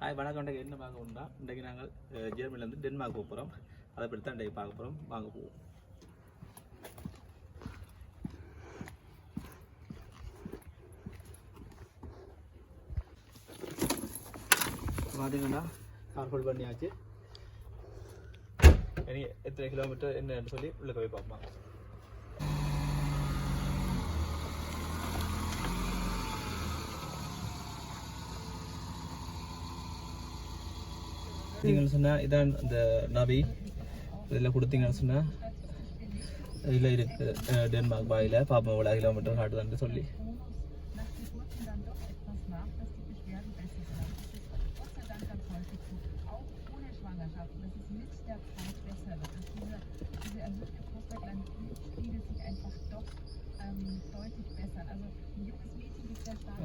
Hi வணக்கம். இன்றைக்கு என்ன பார்க்க உண்டா இன்றைக்கு நாங்கள் ஜெர்மனிலேருந்து டென்மார்க் போக போகிறோம் அதை பற்றி தான் இன்றைக்கு பார்க்க போகிறோம் வாங்க போவோம். பார்த்தீங்கன்னா கார் ஃபுல் பண்ணியாச்சு. இனி எத்தனை கிலோமீட்டர் என்னன்னு சொல்லி உள்ளே போய் பார்ப்போம். கொடுத்தீங்கன்னு சொன்னால் இதான் இந்த நபி. இதில் கொடுத்தீங்கன்னு சொன்னால் இதில் இருக்குது டென்மார்க் பாயில் பாப்போம் இவ்வளோ கிலோமீட்டர் காட்டுதான்னு சொல்லி.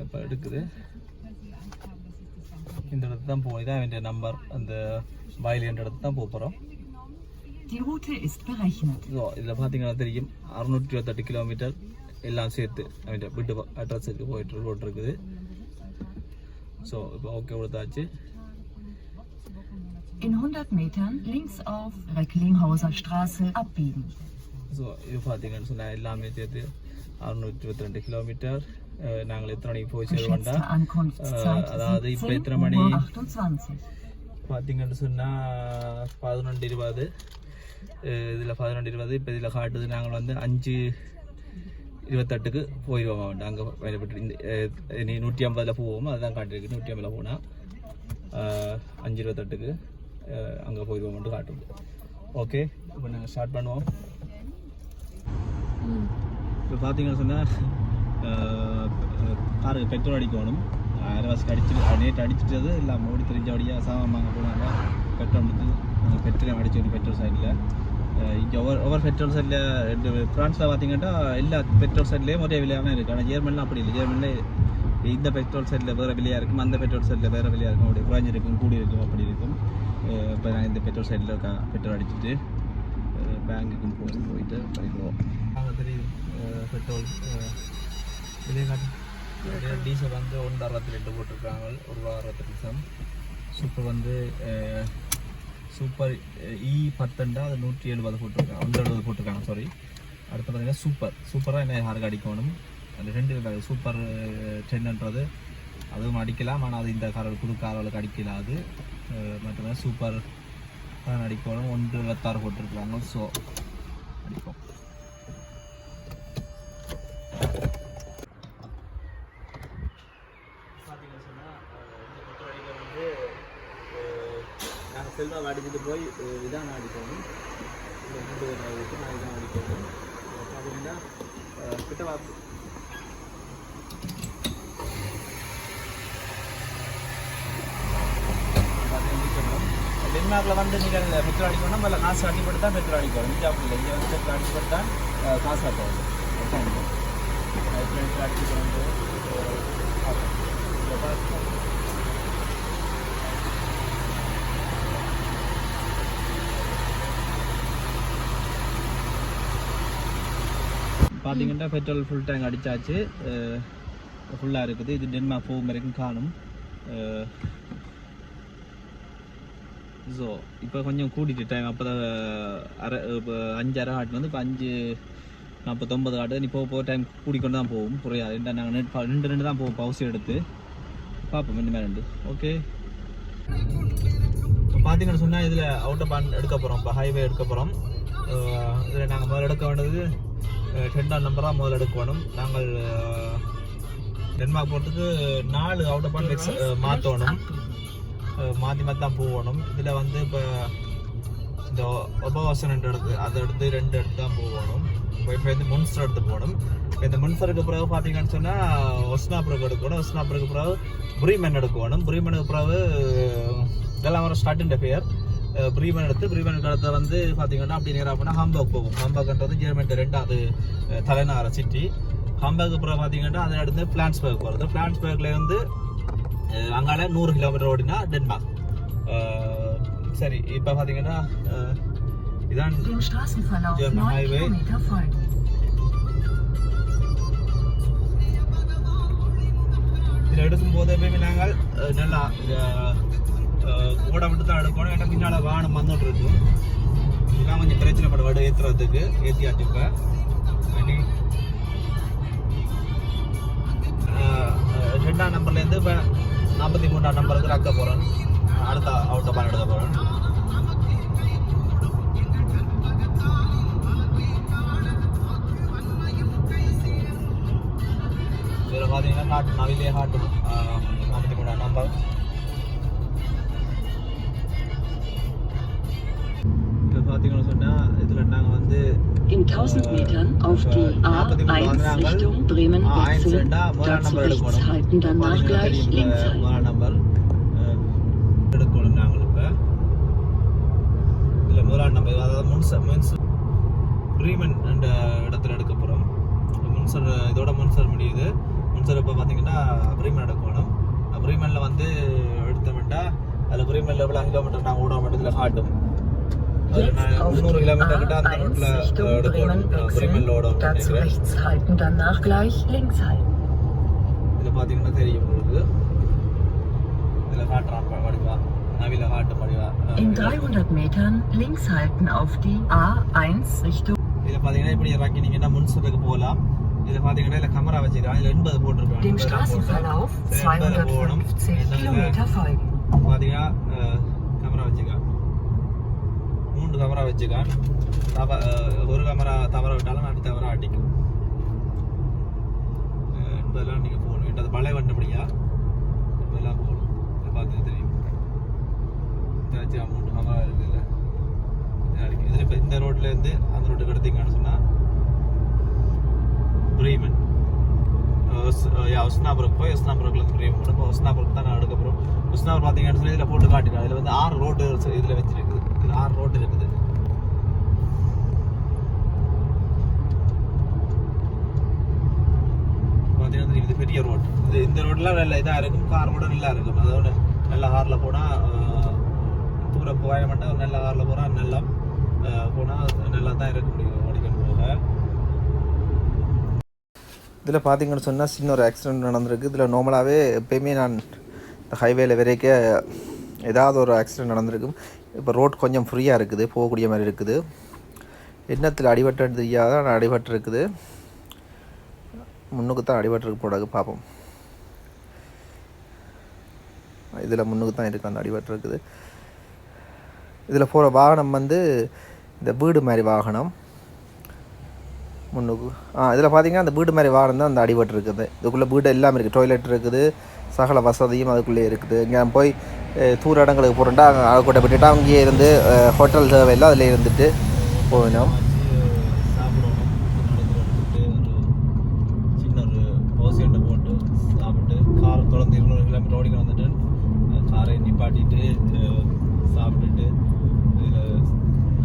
இப்போ எடுக்குது. இந்த இடத்துல தான் போகும் இதான் வேண்டிய நம்பர் அந்த பாயில் என்ற இடத்துல தான் போக போகிறோம் Die Route ist berechnet. So இதில் பார்த்தீங்கன்னா தெரியும். அறுநூற்றி இருபத்தெட்டு கிலோமீட்டர் எல்லாம் சேர்த்து அவன் வீட்டு அட்ரஸுக்கு போயிட்டு ரோட் இருக்குது. ஸோ இப்போ ஓகே கொடுத்தாச்சு. In 100 Metern links auf Recklinghauser Straße abbiegen. So இது பார்த்தீங்கன்னு சொன்னால் எல்லாமே சேர்த்து அறுநூற்றி இருபத்தி ரெண்டு கிலோமீட்டர் நாங்கள் எத்தனை மணிக்கு போய் சேருவோம்டா அதாவது இப்போ 17 எத்தனை மணி Uhr 28. பார்த்தீங்கன்னு சொன்னால் பதினொன்று இருபது இதில் பதினொன்று இருபது இப்போ இதில் காட்டுது நாங்கள் வந்து அஞ்சு இருபத்தெட்டுக்கு போயிடுவோம் வேண்டாம் அங்கே வேலைப்பட்டு இந்த நூற்றி ஐம்பதில் போவோம் அதுதான் காட்டிருக்கு நூற்றி ஐம்பதில் போனால் அஞ்சு இருபத்தெட்டுக்கு அங்கே போயிடுவோம்னு காட்டுது ஓகே இப்போ நாங்கள் ஸ்டார்ட் பண்ணுவோம் இப்போ பார்த்தீங்கன்னு சொன்னால் காருக்கு பெட்ரோல் அடிக்கணும். அரைவாசிக்கு அடிச்சு நேற்று அடிச்சுட்டது இல்லை ஓடி தெரிஞ்சபடியாக சாமான் வாங்க போனாங்க. பெட்ரோல் எடுத்து பெட்ரோல் அடிச்சு பெட்ரோல் சைடில் இங்கே ஒவ்வொரு ஒவ்வொரு பெட்ரோல் சைடில் ஃப்ரான்ஸில் பார்த்தீங்கன்னா எல்லா பெட்ரோல் சைட்லேயும் ஒரே விலையாக தான் இருக்குது ஆனால் ஜெர்மனில் அப்படி இல்லை. ஜெர்மனில் இந்த பெட்ரோல் சைடில் வேறு விலையாக இருக்கும் அந்த பெட்ரோல் சைடில் வேறு விலையாக இருக்கும். அப்படி குறைஞ்சிருக்கும் கூடி இருக்கும் அப்படி இருக்கும். இப்போ நாங்கள் இந்த பெட்ரோல் சைடில் பெட்ரோல் அடிச்சுட்டு பேங்குக்கும் போய் போயிட்டு பண்ணிடுவோம் தெரியும் பெட்ரோல் இதே காட்டு டீசல் வந்து ஒன்று அறுபத்தி ரெண்டு போட்டிருக்காங்க ஒரு ரூபா அறுபத்தி லட்சம் சூப்பர் வந்து சூப்பர் இ பத்தண்டா அது நூற்றி எழுபது போட்டிருக்காங்க ஒன்று எழுபது போட்டிருக்காங்க சாரி அடுத்து பார்த்தீங்கன்னா சூப்பர் சூப்பராக என்ன யாருக்கு அடிக்கணும் அந்த ரெண்டு இருக்காது சூப்பர் டென்ன்றது அதுவும் அடிக்கலாம் ஆனால் அது இந்த காரல் புது காரலுக்கு அடிக்கலாது மற்ற சூப்பர் அடிக்கணும் ஒன்று இருபத்தாறு போட்டிருக்காங்க ஸோ அடிப்போம் பார்த்தீங்கன்னு சொன்னால் இந்த பெட்ரோல் அடிக்க வந்து நாங்கள் அடிச்சுட்டு போய் அஹ், இதான் அடிக்கணும் இந்த மூன்று விட்டு நான் இதான் அடிக்கணும் பார்த்தீங்கன்னா அஹ், கிட்ட வா. டென்மார்க்கில் வந்து நீங்கள் பெட்ரோல் அடிக்கணும் முதல்ல காசு அடிப்பட்டு தான் பெட்ரோல் அடிக்கணும் இங்கே அப்படி இல்லை இங்கே வந்து பெட்ரோல் அடிப்பட்டு தான் காசு ஆகும் அதுதான் இங்கே. பார்த்து பார்த்தீங்கன்னா பெட்ரோல் ஃபுல் டேங்க் அடிச்சாச்சு. ஃபுல்லாக இருக்குது. இது டென்மார்க் போகும் வரைக்கும் காணும். ஸோ இப்போ கொஞ்சம் கூட்டிட்டு டைம் அப்போ தான் அரை இப்போ அஞ்சு அரை காட்டு வந்து இப்போ அஞ்சு நாற்பத்தொம்பது காட்டு நீ போக போக டைம் கூடிக்கொண்டு தான் போகும். புரியாது? ரெண்டு நாங்கள் ரெண்டு ரெண்டு ரெண்டு தான் போவோம். பவுசி எடுத்து. பார்ப்போம் ரெண்டு மேலே ரெண்டு. ஓகே இப்போ பார்த்தீங்கன்னு சொன்னால் இதில் அவுட்டர் பான் எடுக்க போகிறோம் இப்போ ஹைவே எடுக்க போகிறோம் இதில் நாங்கள் முதல்ல எடுக்க வேண்டியது டென்டாம் நம்பராக முதல்ல எடுக்க வேணும் நாங்கள் டென்மார்க் போகிறதுக்கு நாலு அவுட்டர் பான் மிக்ஸ் மாற்றணும் மாற்றி மாற்றி தான் போகணும். இதில் வந்து இப்போ இந்த ஒபவாசன் எடுத்து அதை எடுத்து ரெண்டு எடுத்து தான் போகணும். இப்போ இப்போ வந்து முன்ஸ்டர் எடுத்து போகணும். இப்போ இந்த முன்சருக்கு பிறகு பார்த்தீங்கன்னு சொன்னால் ஒஸ்னாபுருக்கு எடுக்கணும். ஒஸ்னாபுருக்கு பிறகு புரிமன் எடுக்கணும். புரிமனுக்கு பிறகு இதெல்லாம் வர ஸ்டார்டிங் பேர் பிரீமன் எடுத்து பிரீமனுக்கு அடுத்து வந்து பார்த்தீங்கன்னா அப்படி நேராக போனால் ஹாம்பர்க் போகும் ஹாம்பர்க்ன்றது ஜெர்மன் ரெண்டாவது தலைநகர சிட்டி ஹாம்பர்க்கு அப்புறம் பார்த்தீங்கன்னா அதை அடுத்து பிளான்ஸ்பர்க் வருது பிளான்ஸ்பர்க்ல இருந்து அஹ், அங்கால நூறு கிலோமீட்டர் ஓடினா டென்மார்க் சரி இப்போ பார்த்தீங்கன்னா இதான் Dem Straßenverlauf German 9 Highway. Kilometer folgen. இதில் எடுக்கும் போது எப்பயுமே நாங்கள் நல்லா கூட விட்டு தான் எடுக்கணும். ஏன்னா பின்னால் வாகனம் வந்துட்டு இருக்கும் இதெல்லாம் கொஞ்சம் பிரச்சனைப்பட வடு ஏற்றுறதுக்கு ஏற்றியாச்சு இப்போ. இனி ரெண்டாம் நம்பர்லேருந்து இப்போ நாற்பத்தி மூணாம் நம்பருக்கு ரக்க போகிறேன் அடுத்த அவுட்ட பால் எடுக்க போகிறேன் இதில் பார்த்தீங்கன்னா நாட்டு நவிலே ஹாட்டு நாற்பத்தி மூணாம் நம்பர் பார்த்தீங்கன்னு சொன்னால் இதில் நாங்கள் வந்து In 1000 Metern auf die A1 Richtung Bremen wechseln. Dazu rechts halten, danach gleich links halten. முதலாம் நம்பர் எடுக்கணும் நாங்கள் இப்போ. இதில் முதலாம் நம்பர் அதாவது முன்ச முன்ஸ் ப்ரீமன் என்ற இடத்துல எடுக்க போகிறோம் முன்சர் இதோட முன்சர் முடியுது. முன்சர் இப்போ பார்த்தீங்கன்னா ப்ரீமன் எடுக்கணும். ப்ரீமனில் வந்து எடுத்தோம்னா அதில் ப்ரீமனில் எவ்வளோ கிலோமீட்டர் நாங்கள் ஓட இதில் காட்டும். Jetzt நான் auf முந்நூறு die கிலோமீட்டர் கிட்ட அந்த A1 ரோட்டில் Richtung Bremen எடுக்கணும் ப்ரீமனில் wechseln. ஓடும் Dazu நினைக்கிறேன் rechts halten, danach gleich links halten. இதில் பார்த்தீங்கன்னா தெரியும் உங்களுக்கு இதில் காட்டுறான் ப- வடிவா நவில காட்டு வடிவா In 300 Metern links halten auf die A1 Richtung. இதில் பார்த்தீங்கன்னா இப்படி இறக்கினீங்கன்னா முன்சலுக்கு போகலாம் இதில் பார்த்தீங்கன்னா இதில் கேமரா வச்சிருக்காங்க இதில் எண்பது போட்டிருக்காங்க Dem Straßenverlauf 250 Kilometer folgen. பார்த்தீங்கன்னா கேமரா வச்சுக்கா மூன்று கேமரா வச்சுக்கான் தவ ஒரு கேமரா தவற விட்டாலும் அடுத்த தவற அடிக்கும். என்பதெல்லாம் நீங்கள் போகணும். என்றது பழைய வண்டபடியா இதெல்லாம் போகணும். பார்த்து தெரியும். இந்த மூன்று கேமரா இருக்குல்ல. அடிக்கும். இதில் இப்போ இந்த ரோட்லேருந்து அந்த ரோட்டுக்கு எடுத்தீங்கன்னு சொன்னால் பிரீமன் உஸ்னாபுரம் போய் உஸ்னாபுரத்துலேருந்து பிரீமன் இப்போ உஸ்னாபுரம் தான் நான் எடுக்க போகிறோம் உஸ்னாபுரம் பார்த்தீங்கன்னு சொல்லி இதில் போட்டு காட்டிக்கலாம் இதில் வந்து ஆறு ரோடு இதில் வச்சிருக்கு. இதில் ஆறு ரோடு இருக்குது. பார்த்தீங்கன்னா இது பெரிய ரோடு. இது இந்த ரோடெலாம் நல்ல இதாக இருக்கும். கார் கூட நல்லா இருக்கும். அதோட நல்ல காரில் போனால் தூர போக மாட்டேன் நல்ல காரில் போனால் நல்லா போனால் நல்லா தான் இருக்க முடியும் ஓடிக்கணும் போக. இதில் பார்த்தீங்கன்னு சொன்னால் சின்ன ஒரு ஆக்சிடென்ட் நடந்திருக்கு. இதில் நார்மலாகவே எப்பயுமே நான் இந்த ஹைவேல வரைக்க ஏதாவது ஒரு ஆக்சிடென்ட் நடந்திருக்கும். இப்போ ரோட் கொஞ்சம் ஃப்ரீயாக இருக்குது போகக்கூடிய மாதிரி இருக்குது. எண்ணத்தில் அடிபட்டு தெரியாத? ஆனால் அடிபட்டு இருக்குது முன்னுக்கு தான் அடிபட்டுருக்கு போடாது பார்ப்போம் இதில் முன்னுக்கு தான் இருக்குது அந்த அடிபட்டு இருக்குது இதில் போகிற வாகனம் வந்து இந்த வீடு மாதிரி வாகனம். முன்னுக்கு. ஆ இதில் பார்த்தீங்கன்னா அந்த வீடு மாதிரி வாரம் தான் அந்த அடிபட்டு இருக்குது. இதுக்குள்ளே வீடு எல்லாமே இருக்குது. டாய்லெட் இருக்குது சகல வசதியும் அதுக்குள்ளே இருக்குது. இங்கே போய் தூர இடங்களுக்கு போகிறோம்டா அங்கே அதை போட்டுட்டா அங்கேயே இருந்து ஹோட்டல் தேவையில்லை அதில் இருந்துட்டு போகணும். சின்ன ஒரு போட்டு சாப்பிட்டு தொடர்ந்து இருநூறு கிலோமீட்டர் வந்துட்டு காரை நிப்பாட்டிட்டு சாப்பிட்டுட்டு இதில்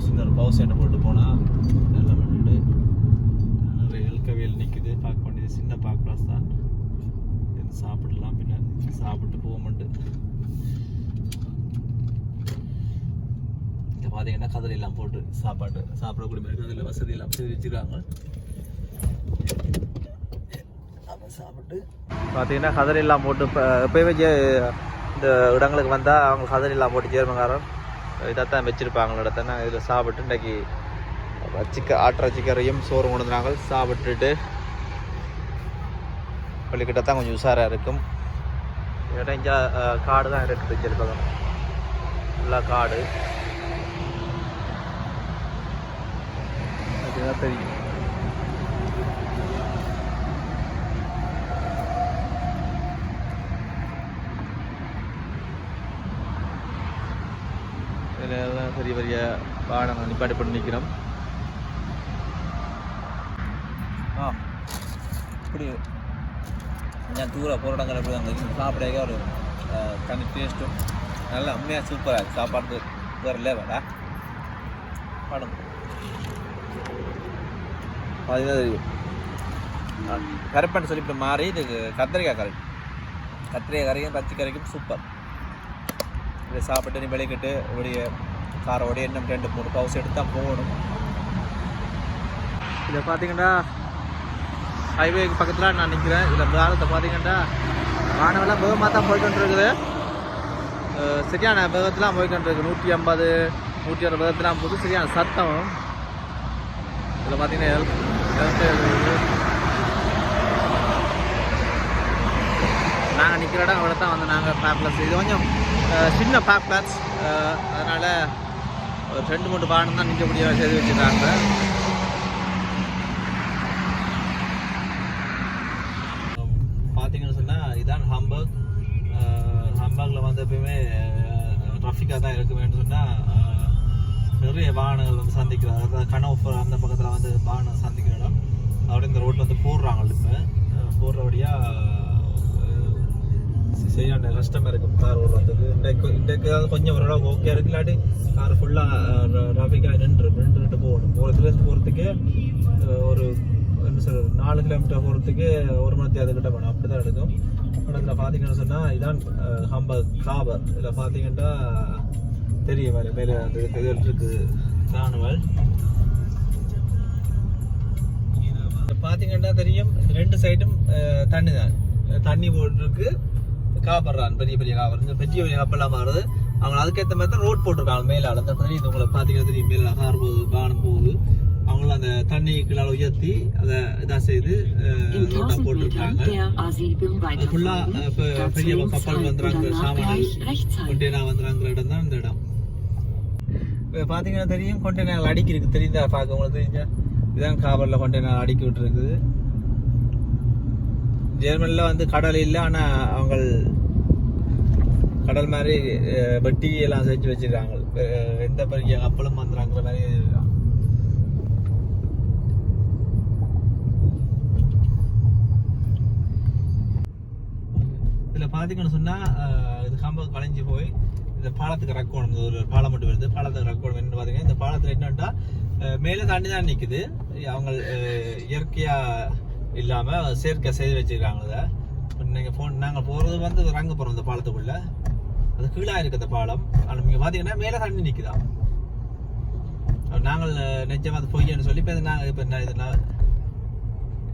சின்ன ஒரு பவுசேட்டை போட்டு போனால் நல்லா பண்ணிட்டு நிறைய எல்கவியல் நிற்குது பார்க்க வேண்டியது சின்ன பார்க் பிளாஸ் தான் இது சாப்பிடலாம் பின்ன சாப்பிட்டு போக மாட்டேன் பார்த்தீங்கன்னா கதிரை எல்லாம் போட்டு சாப்பாடு சாப்பிடக்கூடிய மாதிரி அதில் வசதி எல்லாம் செய்து வச்சுருக்காங்க சாப்பிட்டு பார்த்தீங்கன்னா கதிரை எல்லாம் போட்டு இப்போ இந்த இடங்களுக்கு வந்தால் அவங்க கதிரை எல்லாம் போட்டு ஜேர்மங்காரன் இதைத்தான் வச்சுருப்பாங்க இடத்தானே இதில் சாப்பிட்டு இன்றைக்கி சிக்க ஆட்டுற சிக்கரையும் சோறு கொண்டுறாங்க சாப்பிட்டுட்டு. பள்ளிக்கிட்ட தான் கொஞ்சம் உஷாராக இருக்கும். இடைஞ்சா காடு தான் இருக்குது ஜெல்பகம் ஃபுல்லாக காடு. அதுதான் தெரியும். இதில் தான் பெரிய பெரிய வாகனங்கள் நிப்பாட்டி பண்ணி நிற்கிறோம் ஆ இப்படி. கொஞ்சம் தூரம் போராட்டங்கள் எப்படி அங்கே சாப்பிடவே ஒரு அஹ், தனி டேஸ்ட்டும் நல்லா உண்மையாக சூப்பராக இருக்குது சாப்பாடு வேறு லேவலா படம் அதுதான் கருப்பன் சொல்லி மாறி இது கத்திரிக்காய் கறி கத்திரிக்காய் கறிக்கும் பச்சை கறிக்கும் சூப்பர் இதை சாப்பிட்டு நீ வெளிக்கிட்டு உடைய காரோடைய இன்னும் ரெண்டு மூணு பவுஸ் எடுத்து தான் போகணும் இதை பார்த்தீங்கன்னா ஹைவேக்கு பக்கத்தில் நான் நிற்கிறேன் இதில் கிராமத்தை பார்த்தீங்கன்னா வானவெல்லாம் வேகமாக தான் போய்கிட்டு இருக்குது சரியான வேகத்தெலாம் போய்கிட்டு நூற்றி ஐம்பது நூற்றி அறுபது வேகத்தெலாம் போது சரியான சத்தம். இதில் பார்த்தீங்கன்னா நாங்கள் நிற்கிற இடம் அவ்வளோ தான். வந்து நாங்கள் பேப்லஸ் இது கொஞ்சம் சின்ன பேப்லஸ் அதனால் ஒரு ரெண்டு மூணு பானம் தான் நிற்க முடியாது செய்து வச்சுருக்காங்க. ஹம்பர்கில் வந்து எப்பயுமே ட்ராஃபிக்காக தான் இருக்குமேன்னு சொன்னால் நிறைய வாகனங்கள் வந்து சந்திக்கிறாங்க அதாவது கனவு அந்த பக்கத்தில் வந்து வாகனம் சந்திக்கிற இடம். அப்படியே இந்த ரோட்டில் வந்து போடுறாங்க இப்போ. போடுறபடியாக சரியான கஷ்டமாக இருக்கும் கார் ஓடுறதுக்கு இன்றைக்கு இன்றைக்கு அது கொஞ்சம் ஓரளவுக்கு ஓகே இருக்கு. இல்லாட்டி கார் ஃபுல்லாக டிராஃபிக்காக நின்று நின்றுட்டு போகணும். போகிறதுலேருந்து போகிறதுக்கே ஒரு என்ன சொல்றது நாலு கிலோமீட்டர் போகிறதுக்கு ஒரு மணி தேதி கிட்ட போகணும். அப்படி தான் எடுக்கும் இதில் பார்த்தீங்கன்னு சொன்னால் இதான் ஹம்ப காபர். இதில் பார்த்தீங்கன்னா தெரியும் மேலே மேலே அந்த இது இருக்குது ராணுவல் பார்த்தீங்கன்னா தெரியும் ரெண்டு சைடும் தண்ணி தான். தண்ணி போட்டுருக்கு காப்பர்றான் பெரிய பெரிய காப்பர் இந்த பெரிய பெரிய கப்பெல்லாம் மாறுது அவங்க அதுக்கேற்ற மாதிரி தான் ரோட் போட்டிருக்காங்க மேலால அந்த தெரியும் உங்களை பார்த்தீங்கன்னா தெரியும். மேலே கார் போகுது வானம் போகுது அவங்களும் அந்த தண்ணி கீழால உயர்த்தி அதை இதாக செய்து ரோட்டா 1000 Metern போட்டிருக்காங்க. der A7 அது ஃபுல்லா. இப்போ பெரிய கப்பல் வந்துறாங்க. halten. கொண்டேனா வந்துறாங்கிற இடம் தான் இந்த இடம். இப்போ பார்த்தீங்கன்னா தெரியும் கொண்டேனர் அடுக்கி இருக்கு தெரியுதா? பார்க்க உங்களுக்கு தெரிஞ்சா? இதுதான் காவலில் கொண்டேனர் அடுக்கி விட்டுருக்குது. ஜெர்மனில் வந்து கடல் இல்லை ஆனால் அவங்க கடல் மாதிரி வெட்டி எல்லாம் செஞ்சு வச்சிருக்காங்க. எந்த பெரிய கப்பலும் வந்துறாங்கிற மாதிரி இருக்காங்க. இதில் பார்த்தீங்கன்னு சொன்னால் இது கம்பம் கலைஞ்சு போய் இந்த பாலத்துக்கு ரக்கோணம் இந்த ஒரு பாலம் மட்டும் வருது பாலத்துக்கு ரக்கோணம் என்ன பார்த்தீங்கன்னா இந்த பாலத்தில் என்னென்னா மேலே தண்ணி தான் நிற்குது அவங்க இயற்கையாக இல்லாமல் செயற்கை செய்து வச்சிருக்காங்க இதை. நீங்கள் ஃபோன் நாங்கள் போகிறது வந்து ரங்க போகிறோம் இந்த பாலத்துக்குள்ளே. அது கீழாக இருக்குது அந்த பாலம். ஆனால் நீங்கள் பார்த்தீங்கன்னா மேலே தண்ணி நிற்குதான் நாங்கள் நிஜமாக அது பொய்யன்னு சொல்லி இப்போ நாங்கள் இப்போ என்ன இது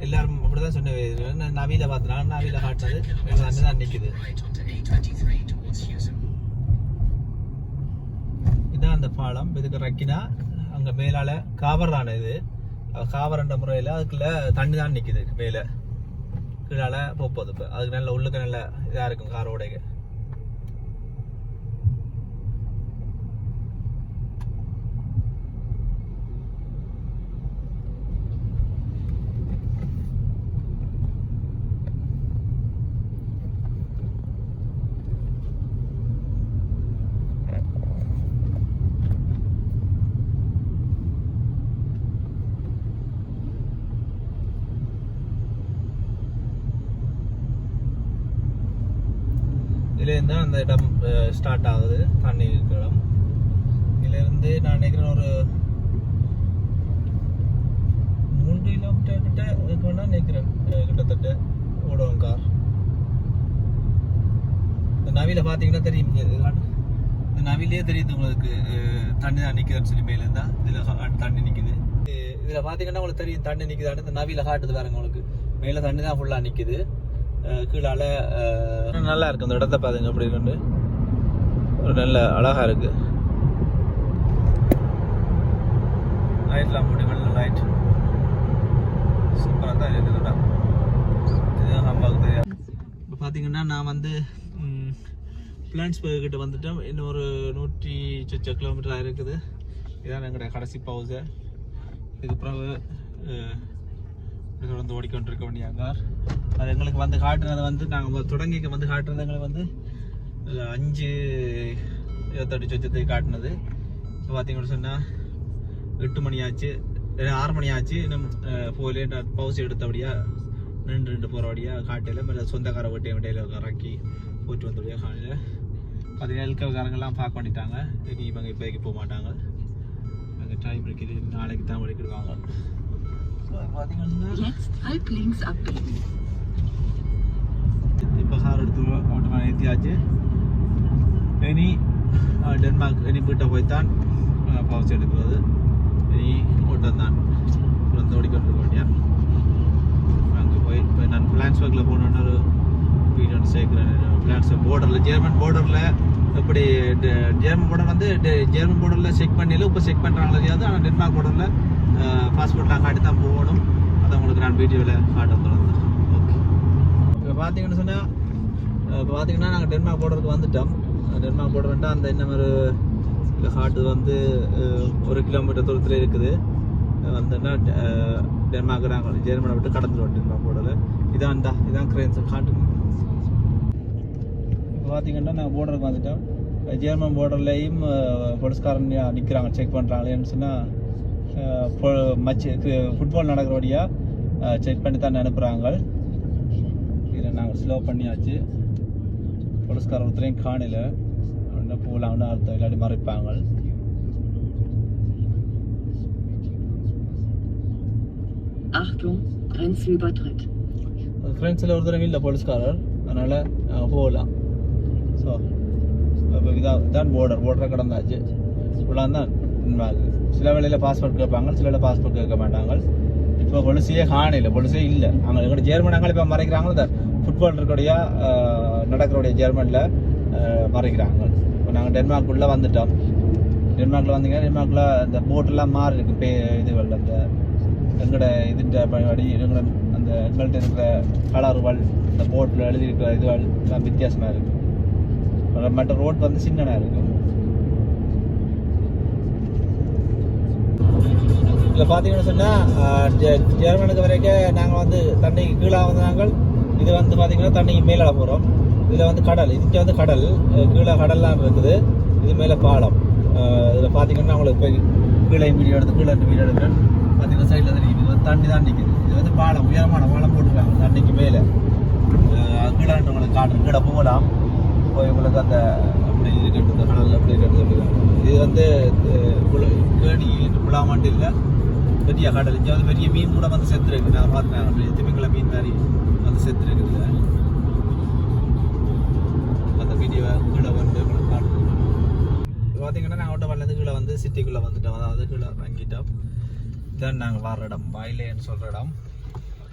எல்லாரும் எல்லாரும் அப்படிதான் சொன்ன நவியில பார்த்தனா நவியில காட்டுறது. தண்ணி தான் நிற்குது இதான் அந்த பாலம். இதுக்கு ரக்கினா அங்க மேலால காவர் தானே இது. அது காவர்ன்ற முறையில் அதுக்குள்ள தண்ணி தான் நிற்குது மேலே. கீழால போப்போது இப்போ. அதுக்கு நல்ல உள்ளுக்கு நல்ல இதாக இருக்கும் காரோடைய இதுலேருந்து அந்த இடம் ஸ்டார்ட் ஆகுது. தண்ணி இருக்கிற இடம் இதுலேருந்து நான் நினைக்கிறேன் ஒரு மூன்று கிலோமீட்டர் கிட்ட இருக்குன்னா நினைக்கிறேன். கிட்டத்தட்ட ஓடுவோம் கார். இந்த நவியில் பார்த்தீங்கன்னா தெரியும். இந்த நவிலே தெரியுது உங்களுக்கு. தண்ணி தான் நிற்குதுன்னு சொல்லி மேலே இருந்தால் இதில் தண்ணி நிற்குது இதில் பார்த்தீங்கன்னா உங்களுக்கு தெரியும். தண்ணி நிற்குதான்னு இந்த நவியில் காட்டுது பாருங்க உங்களுக்கு. மேலே தண்ணி தான் ஃபுல்லாக நிற்குது கீழால நல்லா இருக்கு. இந்த இடத்த பாருங்க எப்படி இருக்குன்னு. ஒரு நல்ல அழகா இருக்கு. லைட்லாம் போட்டு வெள்ள லைட் சூப்பராக தான் இருக்குது இடம். இதுதான் நம்மளுக்கு தெரியும் இப்போ பார்த்தீங்கன்னா நான் வந்து பிளான்ஸ்பர்க் கிட்ட வந்துட்டேன். இன்னும் ஒரு நூற்றி சொச்ச கிலோமீட்டர் இருக்குது. இதான் எங்களுடைய கடைசி பவுஸு இதுக்கு பிறகு அஹ், தொடர்ந்து ஓடிக்கொண்டிருக்க வேண்டிய கார் அது எங்களுக்கு வந்து காட்டுனது வந்து நாங்கள் தொடங்கிக்கு வந்து காட்டுறது எங்களுக்கு வந்து அஞ்சு இருபத்தெட்டு சொச்சத்துக்கு காட்டினது. இப்போ பார்த்தீங்கன்னு சொன்னால் எட்டு மணி ஆச்சு ஆறு மணி ஆச்சு. இன்னும் போலே பவுஸ் எடுத்தபடியாக நின்று நின்று போகிறபடியாக காட்டையில் மேலே சொந்தக்கார வீட்டை விட்டையில் இறக்கி போட்டு வந்தபடியாக காலையில். பார்த்தீங்கன்னா எல்கவக்காரங்கெல்லாம் பார்க்க பண்ணிட்டாங்க இனி இவங்க இப்போதைக்கு போக மாட்டாங்க. அங்கே டைம் இருக்குது. நாளைக்கு தான் வலிக்கிடுவாங்க Jetzt halb links abbiegen. இப்போ கார் எடுத்து ஓட்டமாக நிறுத்தியாச்சு டென்மார்க் இனி வீட்டை போய்த்தான் பவுஸ் அங்கே போய் இப்போ நான் பிளான்ஸ்பர்க்கில் போகணுன்னு ஒரு வீடியோ சேர்க்குறேன் ஃப்ளாக்ஸ் பார்டரில் ஜெர்மன் பார்டரில் இப்படி ஜெர்மன் பார்டர் வந்து ஜெர்மன் பார்டரில் செக் பண்ணல இப்போ செக் பண்ணுறாங்களா தெரியாது ஆனால் டென்மார்க் பார்டரில் பாஸ்போர்ட்லாம் காட்டி தான் போகணும். அதை உங்களுக்கு நான் வீடியோவில் காட்ட தொடர்ந்து ஓகே இப்போ பார்த்தீங்கன்னு சொன்னால் இப்போ பார்த்தீங்கன்னா நாங்கள் டென்மார்க் போடுறதுக்கு வந்துட்டோம். டென்மார்க் பார்டர்ன்ட்டா அந்த என்ன ஒரு ஹார்ட் வந்து ஒரு கிலோமீட்டர் தூரத்தில் இருக்குது. வந்தோன்னா டென்மார்க் நாங்கள் ஜெர்மனை விட்டு கடந்துருவோம் டென்மார்க் போடல இதான் தான் இதான் கிரேன்ஸ் காட்டுங்க இப்போ பார்த்தீங்கன்னா நாங்கள் போர்டருக்கு வந்துட்டோம். ஜெர்மன் போர்டர்லேயும் போலீஸ்காரன் நிற்கிறாங்க செக் பண்ணுறாங்களேன்னு சொன்னால் மச் ஃபுட்பால் நடக்கிறபடியாக செக் பண்ணி தான் அனுப்புகிறாங்க இதில் நாங்கள் ஸ்லோ பண்ணியாச்சு. போலீஸ்கார ஒருத்தரையும் காணல. என்ன போகலாம்னு அர்த்தம் இல்லாட்டி மறைப்பாங்க. ஃப்ரெண்ட்ஸில் ஒருத்தரும் இல்லை போலீஸ்காரர். அதனால் போகலாம் ஸோ இப்போ இதான் இதான் போர்டர் போர்டரை கடந்தாச்சு. இவ்வளோ தான் உண்மையாகுது சில வேளையில் பாஸ்போர்ட் கேட்பாங்க சில வேலை பாஸ்போர்ட் கேட்க மாட்டாங்க. இப்போ பொலிசியே காணையில் பொலிசியே இல்லை. அங்கே எங்களோட ஜெர்மனாங்க இப்போ மறைக்கிறாங்களோ சார். ஃபுட்பால் இருக்கக்கூடிய நடக்கிறோடைய ஜெர்மனில் மறைக்கிறாங்க. இப்போ நாங்கள் டென்மார்க்குள்ளே வந்துட்டோம். டென்மார்க்கில் வந்தீங்கன்னா டென்மார்க்கில் இந்த போட்டெல்லாம் மாறி இருக்கு பே இதுகள் அந்த எங்களோட இதுன்ற படி எங்களோட அந்த எங்கள்கிட்ட இருக்கிற கலர்கள் இந்த போட்டில் எழுதியிருக்கிற இதுகள் எல்லாம் வித்தியாசமாக இருக்குது மற்ற ரோட் வந்து சின்னனாக இருக்கும் இதில் பார்த்தீங்கன்னு சொன்னால் ஜெர்மனுக்கு வரைக்கும் நாங்கள் வந்து தண்ணிக்கு கீழே வந்து நாங்கள் இது வந்து பார்த்தீங்கன்னா தண்ணிக்கு மேலே போகிறோம். இதில் வந்து கடல் இதுக்கு வந்து கடல் கீழே கடல்லாம் இருக்குது. இது மேலே பாலம். இதில் பார்த்தீங்கன்னா உங்களுக்கு போய் கீழே வீடியோ எடுத்து கீழே இருந்து வீடியோ எடுக்கிறேன் பார்த்தீங்கன்னா சைடில் தெரியும் இது வந்து தண்ணி தான் நிற்குது இது வந்து பாலம் உயரமான பாலம் போட்டுருக்காங்க தண்ணிக்கு மேலே. கீழே உங்களுக்கு காட்டு கீழே போகலாம். போய் உங்களுக்கு அந்த அப்படி இருக்கட்டும் இந்த கடல் அப்படி இருக்கட்டும் இது வந்து அஹ், கேணி குழாமாண்டு இல்லை. பெரிய கடல் இங்கே வந்து பெரிய மீன் கூட வந்து செத்து இருக்கு நான் பார்த்தேன் அப்படி திமிங்கல மீன் மாதிரி வந்து செத்து இருக்குது அந்த வீடியோவை கீழே வந்து உங்களுக்கு காட்டுறேன். பார்த்தீங்கன்னா நாங்கள் அவட்ட வரலேருந்து கீழே வந்து சிட்டிக்குள்ளே வந்துட்டோம். அதாவது கீழே வாங்கிட்டோம் இதுதான் நாங்கள் வர இடம் வாயிலேன்னு சொல்கிற இடம்.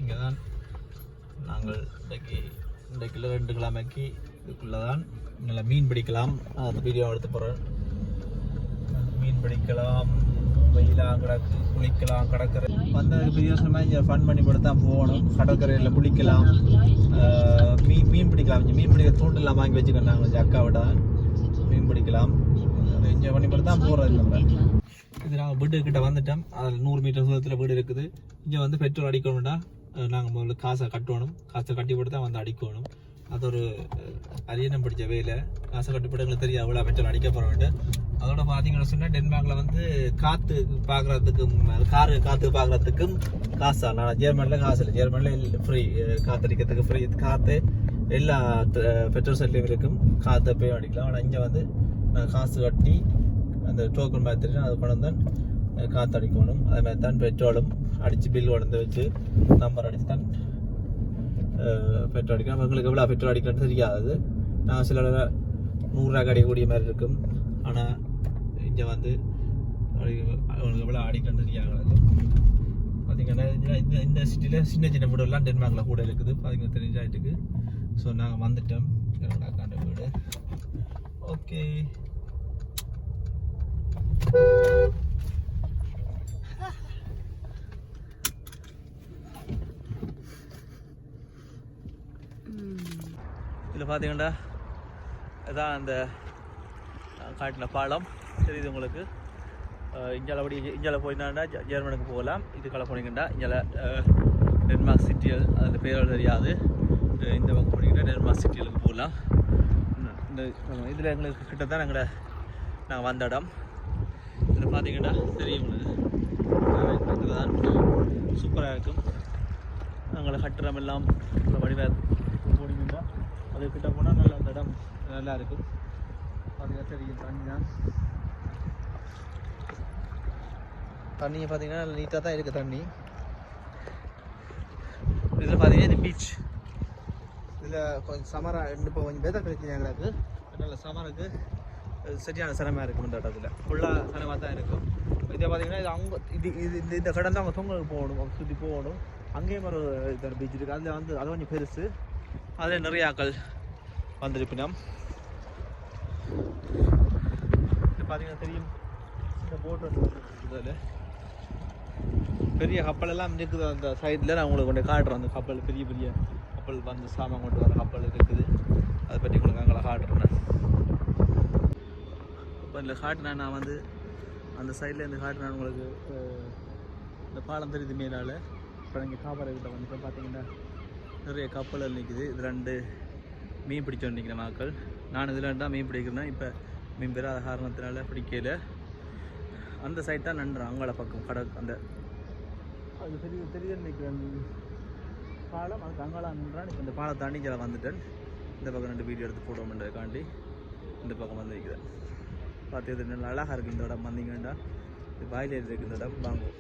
இங்கே தான் நாங்கள் இன்றைக்கு இன்றைக்குள்ள ரெண்டு கிழமைக்கு இதுக்குள்ளே தான் நல்லா மீன் பிடிக்கலாம். அந்த வீடியோ எடுத்து போகிறேன் மீன் பிடிக்கலாம். வெயிலாக கிடக்கு குளிக்கலாம் கடற்கரை. வந்ததுக்கு பெரிய வருஷமாக இங்கே ஃபன் பண்ணி போட்டு தான் போகணும். கடற்கரையில் குளிக்கலாம். மீன் மீன் பிடிக்கலாம். மீன் பிடிக்க தூண்டெல்லாம் வாங்கி வச்சுக்கணும் நாங்கள் கொஞ்சம் அக்காவிட மீன் பிடிக்கலாம். என்ஜாய் பண்ணி போட்டு தான் போகிறது இல்லை இது நாங்கள் வீடு கிட்ட வந்துட்டோம். அதில் நூறு மீட்டர் தூரத்தில் வீடு இருக்குது. இங்கே வந்து பெட்ரோல் அடிக்கணும்னா நாங்கள் முதல்ல காசை கட்டணும். காசை கட்டி போட்டு தான் வந்து அடிக்கணும். அது ஒரு அரியணம் பிடிச்ச வேலை. காசை கட்டி போட்டு எங்களுக்கு தெரியும் அவ்வளோ பெட்ரோல் அடிக்க போகிறோம்ட்டு அதோட பார்த்தீங்கன்னு சொன்னால் டென்மார்க்கில் வந்து காற்று பார்க்குறதுக்கும் காரு காற்று பார்க்குறதுக்கும் காசா? நான் ஜெர்மனில் காசு இல்லை. ஜெர்மனில் ஃப்ரீ காற்றடிக்கிறதுக்கு ஃப்ரீ காற்று எல்லா பெட்ரோல் செட்லையும் இருக்கும். காற்று போய் அடிக்கலாம். ஆனால் இங்கே வந்து நான் காசு கட்டி அந்த டோக்கன் மாதிரி அது கொண்டு வந்து தான் காற்று அடிக்கணும். அதே மாதிரி தான் பெட்ரோலும் அடித்து பில் உடந்து வச்சு நம்பர் அடித்து தான் பெட்ரோல் அடிக்கணும். எங்களுக்கு எவ்வளோ பெட்ரோல் அடிக்கணும்னு தெரியாது. நான் சில நூறுரூவா அடிக்கக்கூடிய மாதிரி இருக்கும். ஆனால் இங்கே வந்து அடி- அவங்களுக்கு எவ்வளோ அடிக்கணும்னு தெரியாது பார்த்தீங்கன்னா இந்த- இந்த சிட்டியில் சின்ன சின்ன வீடுலாம் டென்மார்க்கில் கூட இருக்குது. பார்த்தீங்கன்னா தெரிஞ்சாயிட்டுக்கு ஸோ நாங்கள் வந்துட்டோம். காண்ட வீடு. ஓகே இதில் பார்த்தீங்கன்னா இதான் அந்த காட்டின பாலம். தெரியுது உங்களுக்கு. இஞ்சால அப்படி இஞ்சால போயிருந்தாண்டா ஜெர்மனுக்கு போகலாம். இதுக்கால போனீங்கன்னா இஞ்சால டென்மார்க் சிட்டியல் அதில் பேரோடு தெரியாது. இந்த பக்கம் போனீங்கன்னா டென்மார்க் சிட்டியலுக்கு போகலாம். இந்த இதில் எங்களுக்கு கிட்ட தான் எங்களை நாங்கள் வந்த இடம். இதில் பார்த்தீங்கன்னா தெரியும் உங்களுக்கு. தான் சூப்பராக இருக்கும். நாங்களை கட்டுறம் எல்லாம் வடிவாக போனீங்கன்னா அது கிட்ட போனால் நல்ல அந்த இடம் நல்லா இருக்கும். பார்த்தீங்கன்னா தெரியும். தண்ணி தான். தண்ணியை பார்த்தீங்கன்னா நீட்டாக தான் இருக்குது தண்ணி. இதில் பார்த்தீங்கன்னா இது பீச் இதில் கொஞ்சம் சமரா இப்போ கொஞ்சம் பேத பிரச்சனை எங்களுக்கு அதனால் சமருக்கு சரியான சிரமமாக இருக்கும் இந்த இடத்துல ஃபுல்லாக சிரமமாக தான் இருக்கும் இதே பார்த்தீங்கன்னா இது அவங்க இது இது இந்த இந்த கடந்து அவங்க தொங்கலுக்கு போகணும் அவங்க சுற்றி போகணும். அங்கேயும் ஒரு இது பீச் இருக்குது அதில் வந்து அது கொஞ்சம் பெருசு. அதில் நிறைய ஆக்கள் வந்திருப்பினோம். இது பார்த்தீங்கன்னா தெரியும். இந்த போட் வந்து அதில் பெரிய கப்பலெல்லாம் இருக்குது. அந்த சைடில் நான் உங்களுக்கு கொண்டு காட்டுறேன். அந்த கப்பல் பெரிய பெரிய கப்பல் வந்து சாமான் கொண்டு வர கப்பல் இருக்குது. அதை பற்றி உங்களுக்கு அங்கே காட்டுறேன் இப்போ இதில் காட்டினேன் நான் வந்து அந்த சைடில் இருந்து காட்டினேன் உங்களுக்கு இந்த பாலம் தெரியுது மேலால். இப்போ இங்கே காப்பாறை கிட்ட வந்து பார்த்தீங்கன்னா நிறைய கப்பல்கள் நிற்குது இது ரெண்டு மீன் பிடிச்சோன்னு நிற்கிற நாட்கள் நான் இதில் தான் மீன் பிடிக்கிறேன். இப்போ மீன் பெறாத காரணத்தினால பிடிக்கல. அந்த சைட் தான் நன்றேன். அவங்கள பக்கம் கடல் அந்த அது பெரிய தெரியுதுன்னு நிற்கிறேன் பாலம் அது அங்காள நின்றான் இப்போ இந்த பாலம் தாண்டி இங்கே வந்துட்டேன். இந்த பக்கம் ரெண்டு வீடியோ எடுத்து போடுவோம்ன்றதுக்காண்டி இந்த பக்கம் வந்து நிற்கிறேன் பார்த்து இது நல்லா அழகாக இருக்குது இந்த இடம் வந்தீங்கன்னா. இது பாயில் இருக்குது இந்த இடம் வாங்குவோம்